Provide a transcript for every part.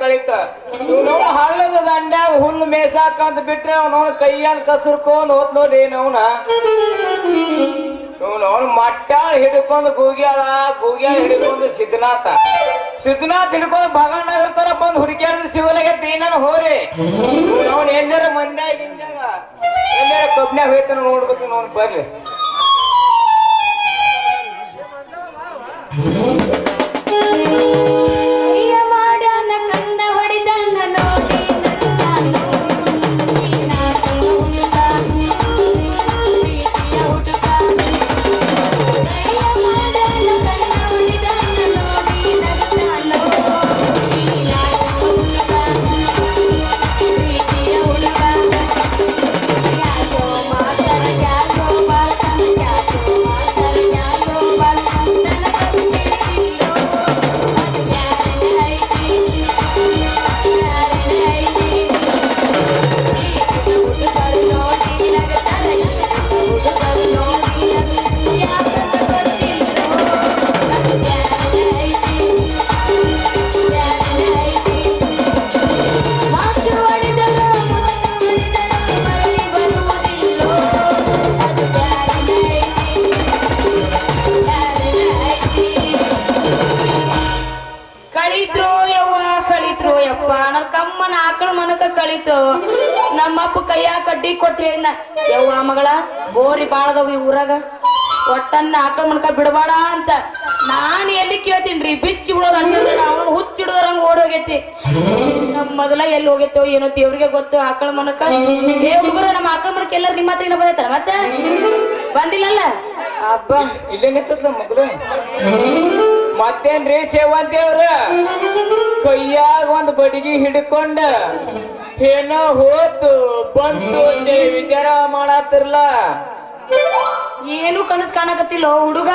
ಕಳೀತ. ಇವನು ಹಳ್ಳದ ದಂಡ್ಯಾಗ ಹುಲ್ಲು ಮೇಸಾಕಂತ ಬಿಟ್ರೆ ಅವನವನ ಕೈಯನ್ ಕಸರ್ಕೊಂಡ್ ಹೋತ್ ನೋಡಿ ಅವನ. ಇವನವನ್ ಮಟ್ಟಾಳ ಹಿಡ್ಕೊಂಡು ಗೂಗ್ಯಾಳ ಗೂಗ್ಯಾಳ ಹಿಡ್ಕೊಂಡು ಸಿದ್ಧನಾಥ. ಸಿದ್ಧನಾಥ್ ಹಿಡ್ಕೊಂಡು ಭಗವಾನಗರ ತರ ಬಂದು ಹುಡುಕ್ಯಾಡ್ದು ಸಿಗಲಾಗೈತಿ ನಾನು ಹೋರಿ. ಅವನು ಎಲ್ಲಾರ ಮಂದ್ಯಾಗ ಗಿಂದ್ಯಾಗ. ಎಲ್ಲಾರ ಕಬ್ನ್ಯಾಗ ಹೋಯ್ತಾನ ನೋಡ್ಬೇಕು ನೋಡ್ ಕಳಿತು ನಮ್ಮಪ್ಪ ಕೈಯಾಗ ಕಡ್ಡಿ ಹೇಳಿದ್ನ ಯವ್ವ ಮಗಳ, ಬೋರಿ ಬಾಳದವ್ ಈ ಊರಾಗ. ಒಟ್ಟನ್ನ ಆಕಳ ಮನಕ ಬಿಡಬಾಡ ಅಂತ ನಾನ್ ಎಲ್ಲಿ ಕೇಳ್ತೀನ್ರಿ? ಬಿಚ್ಚಿ ಬಿಡೋದು ಅಣ್ಣ ಅವನು ಹುಚ್ಚಿಡೋದ್ರಂಗ ಓಡೋಗೈತಿ. ನಮ್ ಮೊದಲ ಎಲ್ಲಿ ಹೋಗೈತೋ ಏನೋ ದೇವ್ರಿಗೆ ಗೊತ್ತು ಆಕಳ ಮನಕ ಏ ಹುಡುಗರು, ನಮ್ಮ ಆಕಳ ಮನಕ ಎಲ್ಲರೂ ನಿಮ್ಮ ಹತ್ರ ಬಂದೈತಾರ ಮತ್ತೆ? ಬಂದಿಲ್ಲಲ್ಲ? ಹಬ್ಬ ಇಲ್ಲೇ ಮಗಳು. ಮತ್ತೇನ್ರಿ ಸೇವಂತೇವ್ರ ಕೈಯಾಗ ಒಂದ್ ಬಡಿಗೆ ಹಿಡ್ಕೊಂಡ ಏನೋ ಹೋತು ಬಂತು ಅಂತೇಳಿ ವಿಚಾರ ಮಾಡತ್ತಿರ್ಲ ಏನು ಕನಸು ಕಾಣಕತ್ತಿಲ್ಲ ಹುಡುಗ?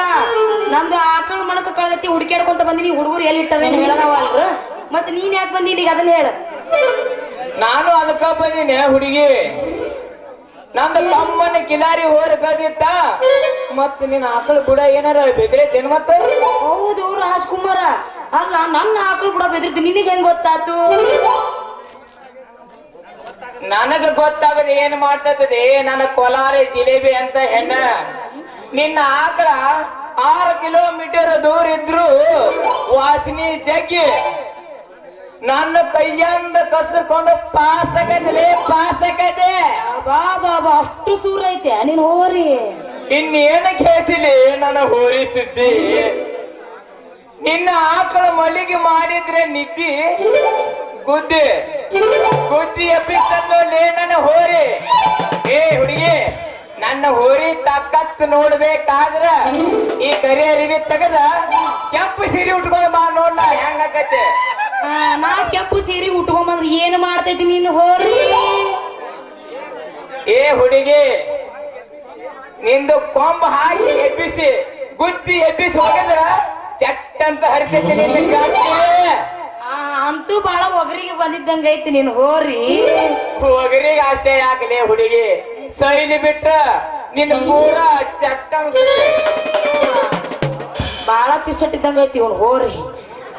ನಮ್ದು ಆಕಳ ಮಣಕ ಕಳ್ದೈತಿ ಹುಡುಕ್ಯಾಡ್ಕೊಂತ ಬಂದಿನಿ ಹುಡುಗರು ಎಲ್ಲಿ ಇಟ್ಟಾರೆ ಹೇಳನವ ಅಲ್ರು ಮತ್ತೆ ನೀನ್ ಯಾಕೆ ಬಂದಿಲ್ಲ ಈಗ ಅದನ್ನ ಹೇಳ. ನಾನು ಅದಕ್ಕ ಬಂದಿನಿ ಹುಡುಗಿ. ನಂದು ತಮ್ಮನ ಕಿಲಾರಿ ಹೋರ್ ಕದಿತ್ತ ಮತ್ ನಿನ್ನ ಆಕಳ ಬುಡ ಏನಾರ ಬೆದ್ರೈತೇನ್ ಮತ್ತ? ಹೌದು ರಾಜ್ಕುಮಾರ. ಅಲ್ಲ ನನ್ನ ಆಕಳು ಬುಡ ಬೆದ್ರಿತ್ತು ನಿನಗೆ ಹೆಂಗ್ ಗೊತ್ತಾತು? ನನಗ ಗೊತ್ತಾಗದ ಏನ್ ಮಾಡ್ತದೆ? ನನ್ನ ಕೊಲಾರಿ ಜಿಲೇಬಿ ಅಂತ ಹೆಣ್ಣ. ನಿನ್ನ ಆಕಳ ಆರು ಕಿಲೋಮೀಟರ್ ದೂರ ಇದ್ರು ವಾಸಿನಿ ಜಗ್ಗಿ. ನನ್ನ ಕೈಯಿಂದ ಕಸರ್ಕೊಂಡು ಪಾಸ್ ಆಗದಲೇ ಪಾಸ್ ಬಾ ಬಾ ಅಷ್ಟು ಸೂರ ಐತೆ ನೀನ್ ಹೋರಿ. ಇನ್ನೇನ ಕೇಳ್ತೀನಿ ನನ್ನ ಹೋರಿ ಸುದ್ದಿ. ನಿನ್ನ ಆಕಳ ಮಲ್ಲಿಗೆ ಮಾಡಿದ್ರೆ ನಿದ್ದಿ ಗುದ್ದಿ. ಗುದ್ದಿ ಎಬ್ಬಿಸ್ತಲ್ಲೇ ನನ್ನ ಹೋರಿ. ಏ ಹುಡುಗಿ ನನ್ನ ಹೋರಿ ತಾಕತ್ ನೋಡ್ಬೇಕಾದ್ರ ಈ ಕರಿ ಅರಿವಿ ತೆಗದ ಕೆಂಪು ಸೀರೆ ಉಟ್ಕೊಂಡು ಬಾ ನೋಡ್ಲ ಹೆಂಗಾಕತ್ತೆ? ನಾ ಕೆಂಪು ಸೀರೆ ಉಟ್ಕೊಂಬಂದ್ರೆ ಏನು ಮಾಡ್ತೈತಿ ನೀನು ಹೋರಿ? ಏ ಹುಡುಗಿ ನಿಂದು ಕೊಂಬ ಹಾಕಿ ಎಬ್ಬಿಸಿ ಗುದ್ದಿ ಎಬ್ಬಿಸಿ ಹೋಗಿದ್ರ ಚಟ್ ಅಂತ ಹರಿತೈತಿ ನಿನ್ನ ಅಂತೂ ಬಾಳ ಒಗರಿಗೆ ಬಂದಿದ್ದಂಗ ಐತಿ ನೀನು ಹೋರಿ. ಒಗರಿಗೆ ಅಷ್ಟೇ ಯಾಕಲೇ ಹುಡುಗಿ? ಸೈಲಿ ಬಿಟ್ರ ನಿನ್ ಮೂರ ಚಟ್ಟ ಬಹಳ ಬಾಳ ಪಿಸಟ್ಟಿದ್ದಂಗ ಐತಿ ಇವ್ನು ಹೋರಿ.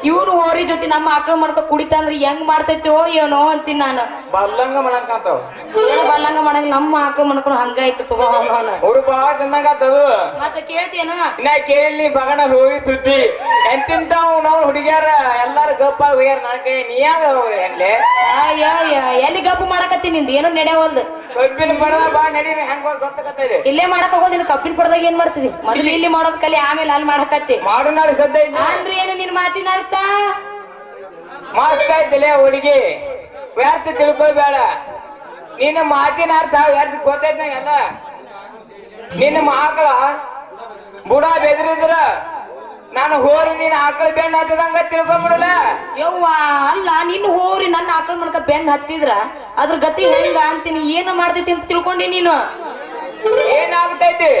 ಇವ್ನು ಹೋರಿ ಜೊತೆ ನಮ್ಮ ಆಕಳ ಮಾಡ್ಕ ಕುಡಿತಾನ್ರಿ ಹೆಂಗ್ ಮಾಡ್ತೈತೋ ಏನೋ ಅಂತೀನಿ ನಾನು. ಬಲ್ಲಂಗ ಮಾಡಕಂತಾವ ಏನು ಬಲ್ಲಂಗ ಮಾಡಂಗ ನಮ್ಮ ಆಕಳ ಮಾಡ್ಕೊಂಡು ಹಂಗಾಯ್ತು ತಗೋ ಅವನು ಅವ್ರು ತಿಂದಂಗ ತಿನ್ನಂಗತ್ತದು ಮತ್ತೆ ಕೇಳ್ತೇನ ನಾ ಕೇಳಿ ಬಗಣ ಹೋಗಿ ಸುದ್ದಿ. ಎಂತಿಂತ ನಾವು ಹುಡುಗ್ಯಾರ ಎಲ್ಲಾರು ಗಪ್ಪ ಹೋಗ್ಯಾರ ನನ್ನ ಕೈ ಅಯ್ಯ ಎಲ್ಲಿ ಗಪ್ಪು ಮಾಡಕತ್ತಿ ನಿಂದು? ಏನೋ ನಡೆಯವಲ್ದು ಕಬ್ಬಿನ ಬಡ ಬಾ ನಡಿ ಹೆಂಗ ಗೊತ್ತಾಗತ್ತೆ ಇಲ್ಲೇ ಮಾಡಕ್ ಹೋಗೋದು ನಿನ್ ಕಬ್ಬಿನ ಪಡದಾಗ ಏನ್ ಮಾಡ್ತಿದಿ? ಮೊದಲು ಇಲ್ಲಿ ಮಾಡೋದ್ ಕಲಿ ಆಮೇಲೆ ಅಲ್ಲಿ ಮಾಡಕತ್ತೆ. ಮಾಡುನಾರು ಸದ್ಯ ಅಂದ್ರೆ ಏನು ನಿನ್ ಮಾತಿನ ಅರ್ಥ? ಮಸ್ತ್ ಆಯ್ತಿಲ್ಲ ಹುಡುಗಿ? ವ್ಯರ್ಥ ತಿಳ್ಕೊಬೇಡ. ನಿನ್ನ ಮಾತಿನ ಅರ್ಥ ವ್ಯರ್ಥ ಗೊತ್ತೈತ್ ನಂಗೆಲ್ಲ. ನಿನ್ನ ಮಕ್ಕಳ ಬುಡ ಬೆದರಿದ್ರ ನಾನು ಹೋರಿ ನೀನ್ ಆಕಳ ಬೆಣ್ಣ ಹತ್ತದಂಗ ತಿಳ್ಕೊಂಬಿಡಲ್ಲ? ಯವ್ವ ಅಲ್ಲ ನಿನ್ನ ಹೋರಿ ನನ್ನ ಆಕಳ ಮನಕ ಬೆಣ್ಣ ಹತ್ತಿದ್ರ? ಅದ್ರ ಗತಿ ಹೆಂಗ ಅಂತೀನಿ ಏನು ಮಾಡ್ತೈತಿ ಅಂತ ತಿಳ್ಕೊಂಡಿ ನೀನು? ಏನಾಗ್ತೈತಿ?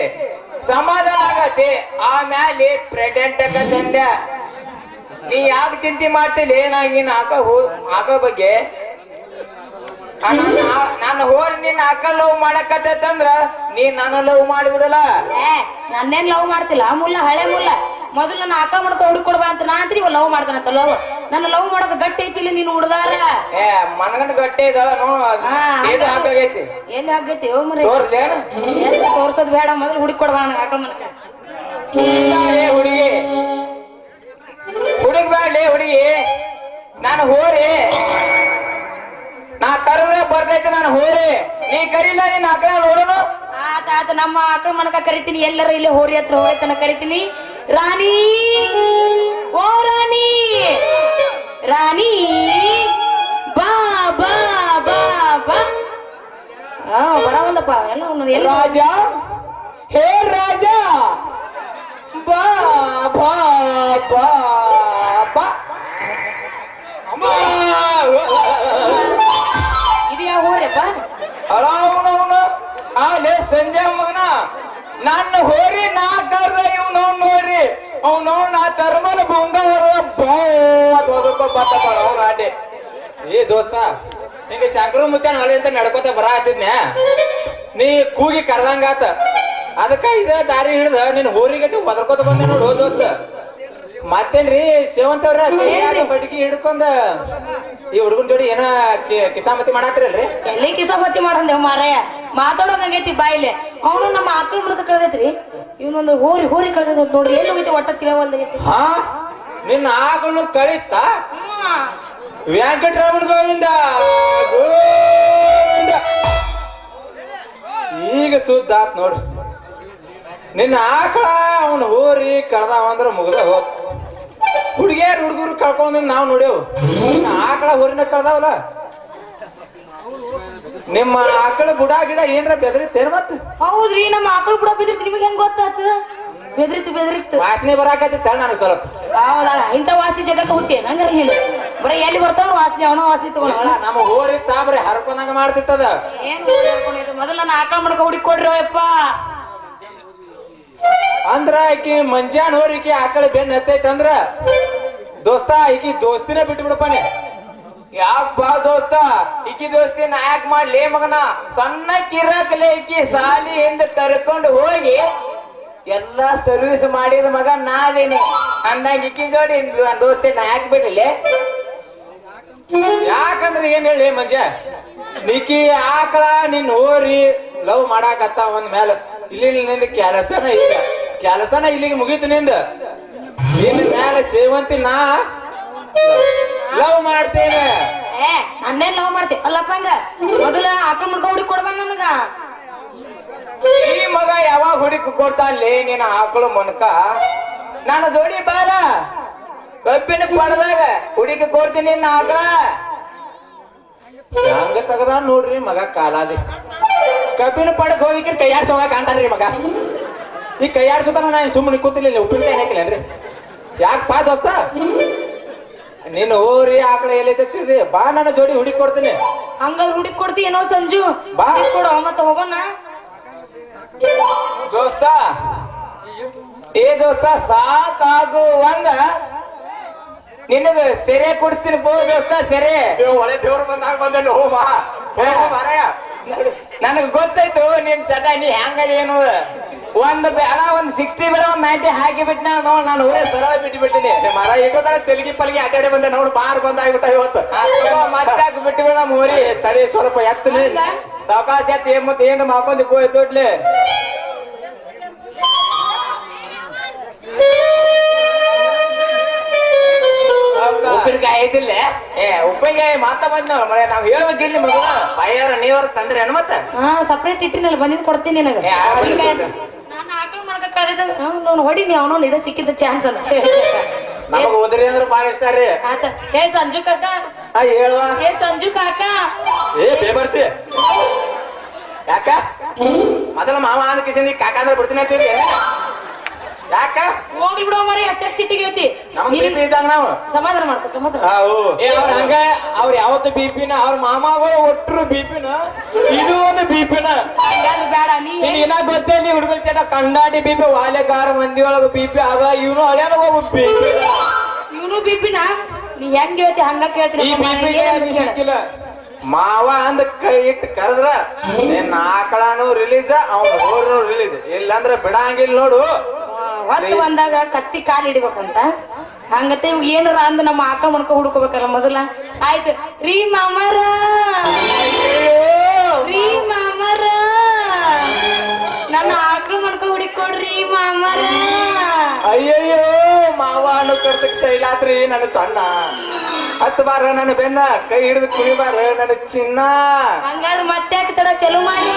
ಸಮಾಧಾನ ಆಗತ್ತೆ. ಆಮೇಲೆ ಪ್ರೆಗ್ನೆಂಟ್ ತಂದೆ. ನೀ ಯಾಕೆ ಚಿಂತೆ ಮಾಡ್ತಿಲ್ಲ? ಏನಾಗಿ ನಿನ್ನ ಆಕ ಹೋ ಆಕ ಬಗ್ಗೆ? ನಾನು ಹೋರಿ ನಿನ್ನ ಅಕ್ಕ ಲವ್ ಮಾಡಕತ್ತಂದ್ರ ನೀ ನನ್ನ ಲವ್ ಮಾಡಿಬಿಡಲ್ಲ? ನನ್ನೇನ್ ಲವ್ ಮಾಡ್ತಿಲ್ಲ? ಮುಲ್ಲ ಹಳೆ ಮುಲ್ಲ. ಮೊದಲು ನನ್ನ ಆಕಳ ಮಾಡ್ಕೊ ಹುಡುಕೊಡ್ಬಾ ಅಂತ ನಾ ಅಂತೀನಿ ಲವ್ ಮಾಡ್ತಾನಂತ ಲವ್ ನನ್ನ ಲವ್ ಮಾಡೋದು ಗಟ್ಟಿ ಐತಿಲ್ಲ ನೀನು ಹುಡುಗಾರ ಏ ಮನಗಂಡ ಗಟ್ಟಿ ಇದಲ್ಲ ನೋಡು ಹಾ, ಇದು ಹಾಕಾಗೈತಿ? ಎಲ್ಲಿ ಆಗೈತಿ ಓ ಮರ. ತೋರ್ಲೇನು ತೋರ್ಸೋದ್ ಬೇಡ ಮೊದಲು ಹುಡುಕೊಡ್ಬಾ ನನಗೆ ಆಕಳ ಮನಕ ಹುಡುಗಿ ಹುಡುಗಿ. ಹುಡುಗ ಬ್ಯಾಡ್ಲಿ ಹುಡುಗಿ. ನಾನು ಹೋರಿ. ನಾ ಕರೆದ್ರೆ ಬರ್ತೈತಿ ನಾನು ಹೋರಿ. ನೀ ಕರೀಲ ನಿನ್ನ ಅಕ್ಕ ನೋಡೋನು? ಆತ ಆತ ನಮ್ಮ ಆಕಳ ಮನಕ ಕರಿತೀನಿ ಎಲ್ಲರೂ ಇಲ್ಲಿ ಹೋರಿ ಹತ್ರ ಹೋಯ್ತನ ಕರಿತೀನಿ. ರಾಣಿ ಓ ರಾಣಿ ರಾಣಿ ಬಾ ಬಾ ಬಾ ಬಾ ಹಾ ಬರವಲ್ಲಪ್ಪ ಎಲ್ಲ ಅವ್ನು ಎಲ್ಲ ರಾಜ ಹೇ ರಾಜ ಬಾ ಬಾ ಬಾ ಬಾ ಅಮ್ಮ ಇದು ಯಾವ ಹೋರಿಯಪ್ಪ ಅವನವನು ಆ ಲೇ ಸಂಜೆ ಮಗನ ನನ್ನ ಹೋರಿ ನಾ ಕರ್ದ ಇವ್ನು ನೋಡ್ರಿ. ಅವ್ನು ನಾ ತರ್ಮಲ್ ಬಂಗಾರ ಬಾ ಅಂತ ಹೋದಪ್ಪ ಬತ್ತ ಬರ ಅವ್ನು ಆಡಿ ಏ ದೋಸ್ತ, ನಿಂಗೆ ಶಂಕರ ಮುತ್ತಾನ ಹೊಲೆ ಅಂತ ನಡ್ಕೋತ ಬರ ನೀ ಕೂಗಿ ಕರ್ದಂಗಾತ. ಅದಕ್ಕ ಇದ ದಾರಿ ಹಿಡ್ದ ನಿನ್ ಹೋರಿಗತಿ ಬದರ್ಕೋತ ಬಂದೆ ನೋಡು ದೋಸ್ತ. ಮತ್ತೇನ್ರಿ ಸೇವಂತ ಅವ್ರ ಬಡ್ಗಿ ಹಿಡ್ಕೊಂಡ ಈ ಹುಡುಗನ್ ಜೋಡಿ ಏನ ಕಿಸಾಮತಿ ಮಾಡಾತ್ರಿ ಎಲ್ಲಿ ಕಿಸಾಮತಿ ಮಾಡಂದೇವ್ ಮಾರಾಯ? ಮಾತಾಡೋಂಗೈತಿ ಬಾಯಿಲೆ. ಅವನು ನಮ್ಮ ಆಕಳ ಮನಕ ಕಳ್ದೈತ್ರಿ. ಇವನೊಂದು ಹೋರಿ ಹೋರಿ ಕಳ್ದೈತಿ ನೋಡಿ ಏನು ಹೋಗಿತ್ತು ಒಟ್ಟ ತಿಳವಲ್ದೈತಿ? ಹಾ ನಿನ್ನ ಆಕಳು ಕಳಿತ ವೆಂಕಟರಾಮನ್ ಗೋವಿಂದ ಗೋವಿಂದ. ಈಗ ಸುದ್ದಾತ್ ನೋಡ್ರಿ. ನಿನ್ನ ಆಕಳ ಅವನು ಹೋರಿ ಕಳ್ದಾವ ಅಂದ್ರ ಮುಗ್ದ ಹೋತ್. ಹುಡುಗಿಯರ್ ಹುಡುಗರು ಕಳ್ಕೊಂಡ್ ನಾವ್ ನೋಡೇವು. ಆಕಳ ಹೊರಿನ ಕಳ್ದಾವಲ್ಲ? ನಿಮ್ಮ ಆಕಳ ಬುಡ ಗಿಡ ಏನ್ರ ಬೆದರಿತ್ತೇನ್ ಮತ್ತ ಹೌದ್ರಿ ನಮ್ಮ ಆಕಳ ಬುಡ ಬೆದರಿತ್ತು. ನಿಮಗೆ ಹೆಂಗ್ ಗೊತ್ತಾತು? ಬೆದರಿತ್ತು ಬೆದರಿತ್ತು. ವಾಸನೆ ಬರಾಕತ್ತಿತ್ತ ನಾನು ಸ್ವಲ್ಪ. ಹೌದಾ? ಇಂಥ ವಾಸನೆ ಜಗಕ್ಕೆ ಹುಟ್ಟಿ ಹಂಗಾರ ನೀನು. ಬರೀ ಎಲ್ಲಿ ಬರ್ತಾವ ವಾಸನೆ ಅವನ ವಾಸನೆ ತಗೊಂಡ ನಮ್ಮ ಹೋರಿ ತಾಬ್ರಿ ಹರ್ಕೊಂಡಂಗ ಮಾಡ್ತಿತ್ತದ. ಮೊದಲು ನಾನು ನನ್ನ ಆಕಳ ಮಡಕ ಹುಡುಕಿ ಕೊಡ್ರಿ ಯಪ್ಪ ಅಂದ್ರ ಆಕಿ ಮಂಜಾನ್ ಹೋರಿಕಿ ಆಕಳ ಬೆನ್ ಹತ್ತೈತ್ ಅಂದ್ರ ದೋಸ್ತ, ಈಕಿ ದೋಸ್ತಿನೇ ಬಿಟ್ಟು ಬಿಡಪ್ಪಾನೆ ಯಾಕ್ ಬಾ ದೋಸ್ತ, ಈಕಿ ದೋಸ್ತಿ ನಾ ಯಾಕೆ ಮಾಡ್ಲಿ ಮಗನ. ಸಣ್ಣ ಕಿರಾಕಲೆ ಈಕಿ ಸಾಲಿ ಹಿಂದ ಕರ್ಕೊಂಡು ಹೋಗಿ ಎಲ್ಲಾ ಸರ್ವಿಸ್ ಮಾಡಿದ ಮಗ ನಾದೇನಿ. ಅಂದಾಗ ಈಕಿ ಜೋಡಿ ನ- ದೋಸ್ತಿ ನಾ ಯಾಕೆ ಬಿಡಲಿ. ಯಾಕಂದ್ರೆ ಏನ್ ಹೇಳಿ ಮಂಜ? ನಿಕಿ ಆಕಳ ನಿನ್ ಹೋರಿ ಲವ್ ಮಾಡಾಕತ್ತ ಒಂದ್ ಮೇಲೆ ಇಲ್ಲಿ ನಿಂದ ಕೆಲಸನ ಇಲ್ಲ. ಕೆಲಸನ ಇಲ್ಲಿಗೆ ಮುಗೀತು ನಿಂದ. ನಿನ್ನ ಮ್ಯಾಲ ಸೇವಂತಿ ನಾ ಲವ್ ಮಾಡ್ತೇನೆ. ಏ ನನ್ನೇನ್ ಲವ್ ಮಾಡ್ತಿ? ಅಲ್ಲಪ್ಪ ಹಂಗ. ಮೊದಲ ಆಕಳ ಮುಡ್ಕ ಹುಡುಕಿ ಕೊಡ್ಬಾ ನನಗ. ಈ ಮಗ ಯಾವಾಗ ಹುಡುಕಿ ಲೇ ನಿನ್ನ ಆಕಳು ಮನಕ ನಾನು ಜೋಡಿ ಬಾರ. ಕಬ್ಬಿನ ಪಡದಾಗ ಹುಡುಕಿ ಕೊಡ್ತೀನಿ ನಿನ್ನ ಆಕಳ. ಹಂಗ ತಗದ ನೋಡ್ರಿ ಮಗ ಕಾಲಾದಿ. ಕಬ್ಬಿನ ಪಡಕ್ ಹೋಗಿಕ್ರಿ ಕೈಯಾಡ್ಸ ಕಾಣ್ತಾನ್ರಿ ಮಗ. ಈ ಕೈಯಾಡ್ಸೋತನ ನಾನು ಸುಮ್ಮನೆ ಕೂತಿಲ್ಲ ಉಪ್ಪಿನಕಾಯಿ ಹಾಕಿಲ್ಲನ್ರಿ ಯಾಕೆ ಪಾ ದೋಸ್ತ? ನೀನು ಊರಿ ಆಕಳ ಎಲ್ಲೈತಿದ್ದಿ ಬಾ ನನ್ನ ಜೋಡಿ ಹುಡುಕಿ ಕೊಡ್ತೀನಿ. ಹಂಗ ಹುಡುಕಿ ಕೊಡ್ತಿ ಏನೋ ಸಂಜು? ಬಾ. ಹುಡುಕ್ ಕೊಡು ಮತ್ತೆ ಹೋಗೋಣ. ದೋಸ್ತ ಏ ದೋಸ್ತ ಸಾಕಾಗುವಂಗ ನಿನ್ನದು ಸೆರೆ ಕುಡಿಸ್ತೀನಿ ಬೋ ದೋಸ್ತ ಸೆರೆ. ಒಳ್ಳೆ ದೇವ್ರ ಬಂದಾಗ ಬಂದೆ ಹೋಮ ಮಾರಾಯ. ನನಗ್ ಗೊತ್ತಾಯ್ತು ನಿನ್ ಚಟ ನೀ ಹೆಂಗ ಏನು ಒಂದ್ ಬೇಡ ಒಂದ್ ಸಿಕ್ಸ್ಟಿ ಬೇಡ ಒಂದ್ ನೈಂಟಿ ಹಾಕಿ ಬಿಟ್ಟ ನೋಡ್ ನಾನು ಊರೇ ಸರಳ ಬಿಟ್ಟು ಬಿಟ್ಟಿನಿ. ಮರ ಇಟ್ಟೋದಾಗ ತೆಲಗಿ ಪಲ್ಗಿ ಅಡ್ಡಾಡಿ ಬಂದೆ ನೋಡು ಬಾರ್ ಬಂದಾಗ್ಬಿಟ್ಟ ಇವತ್ತು. ಮತ್ತೆ ಬಿಟ್ಟು ಬಿಡ ಮೂರಿ ಊರಿ ತಡಿ ಸ್ವಲ್ಪ ಎತ್ತಲಿ? ಸಾವಕಾಶ ಎತ್ತಿ ಮತ್ತೆ ಏನು ಮಾಡ್ಕೊಂಡು ಹೋಯ್ ದೊಡ್ಲೆ ಉಪ್ಪಿನಕಾಯಿ ಐತಿಲ್ಲ? ಏ ಉಪ್ಪಿನಕಾಯಿ ಮಾತಾ ಬಂದ್ ಮರೆ ನಾವ್ ಹೇಳ್ಬೇಕಿಲ್ಲ ಮಗ ಬಯ್ಯಾರ ನೀವ್ರ ತಂದ್ರೆ ಏನ್ ಮತ್ತ ಹಾ ಸಪ್ರೇಟ್ ಇಟ್ಟಿನಲ್ಲ ಬಂದಿದ್ ಕೊಡ್ತೀನಿ ನಿನಗ. ನಾನು ಆಕಳ ಮನಕ ಕಳೆದ ಅವ್ನು ಹೊಡಿ ನೀ ಅವನವ್ನು ಇದ ಸಿಕ್ಕಿದ ಚಾನ್ಸ್ ಅಂತ ನಮಗ ಓದ್ರಿ ಅಂದ್ರೆ ಬಾಳ ಇಷ್ಟ ರೀ. ಏ ಸಂಜು ಕಾಕ. ಆ ಹೇಳ್ವಾ. ಏ ಸಂಜು ಕಾಕ. ಏ ಬೇಬರ್ಸಿ. ಯಾಕ? ಮೊದಲ ಮಾವ ಅಂದ ಕಿಶನ್ ಕಾಕ ಅಂದ್ರೆ ಬಿಡ್ತೀನಿ ಅಂತೀರಿ ಯಾಕ? ಹೋಗ್ಲಿ ಬಿಡೋ ಮರಿ ಹತ್ತಿರ ಸಿಟ್ಟಿಗೆ ಹೇಳ್ತಿ ನೀನ್ ನಾವು. ಸಮಾಧಾನ ಮಾಡ್ಕೊ ಸಮಾಧಾನ ಏ ಅವ್ರ ಹಂಗ ಅವ್ರ ಯಾವತ್ತು ಬಿಪಿನ ಅವ್ರ ಮಾಮಾಗಳು ಒಟ್ಟರು ಬಿಪಿನ ಇದು ಒಂದು ಬಿಪಿನ ಹಂಗಾದ್ರೆ ಬೇಡ ನೀ ನೀನ್ ಏನ ಗೊತ್ತೇ ನೀ ಹುಡುಗ ಚಟ ಕಂಡಾಟಿ ಬಿಪಿ ವಾಲೆಗಾರ ಮಂದಿ ಒಳಗ ಬಿಪಿ ಆಗ ಇವನು ಹಳ್ಯಾನ ಹೋಗು ಬಿಪಿ ಇವನು ಬಿಪಿನ ನೀ? ಹೆಂಗ್ ಹೇಳ್ತಿ ಹಂಗ ಕೇಳ್ತೀನಿ ಈ ಬಿಪಿಗೆ ನೀ ಸಿಕ್ಕಿಲ್ಲ ಮಾವ ಅಂದ ಕೈ ಇಟ್ಟು ಕರೆದ್ರ ನಿನ್ನ ಆಕಳಾನು ರಿಲೀಸ್ ಅವ್ನ ರಿಲೀಸ್ ಇಲ್ಲಾಂದ್ರೆ ಬಿಡಂಗಿಲ್ಲ ನೋಡು. ಹೊತ್ತು ಬಂದಾಗ ಕತ್ತಿ ಕಾಲು ಹಿಡಿಬೇಕಂತ? ಹಂಗತೆ ಇವು ಏನಾರ ಅಂದ ನಮ್ಮ ಆಕಳ ಮಾಡ್ಕೊ ಹುಡ್ಕೋಬೇಕಲ್ಲ ಮೊದಲ? ಆಯ್ತು. ರೀ ಮಾಮರ! ರೀ ಮಾಮರ! ನನ್ನ ಆಕಳು ಮಾಡ್ಕೊ ಹುಡಿಕೊಡ್ರಿ ಮಾಮರ! ಅಯ್ಯಯ್ಯೋ ಮಾವ ಅನ್ನೋ ಕರ್ತಕ್ ಆತ್ರಿ ನನ್ನ ಸಣ್ಣ ಹತ್ತು ಬಾರ ನನ್ನ ಬೆನ್ನ ಕೈ ಹಿಡಿದು ಕುಣಿಬಾರ ನನ್ನ ಚಿನ್ನ. ಹಂಗಾದ್ರೆ ಮತ್ತೆ ತಡ ಚಲೋ ಮಾಡಿ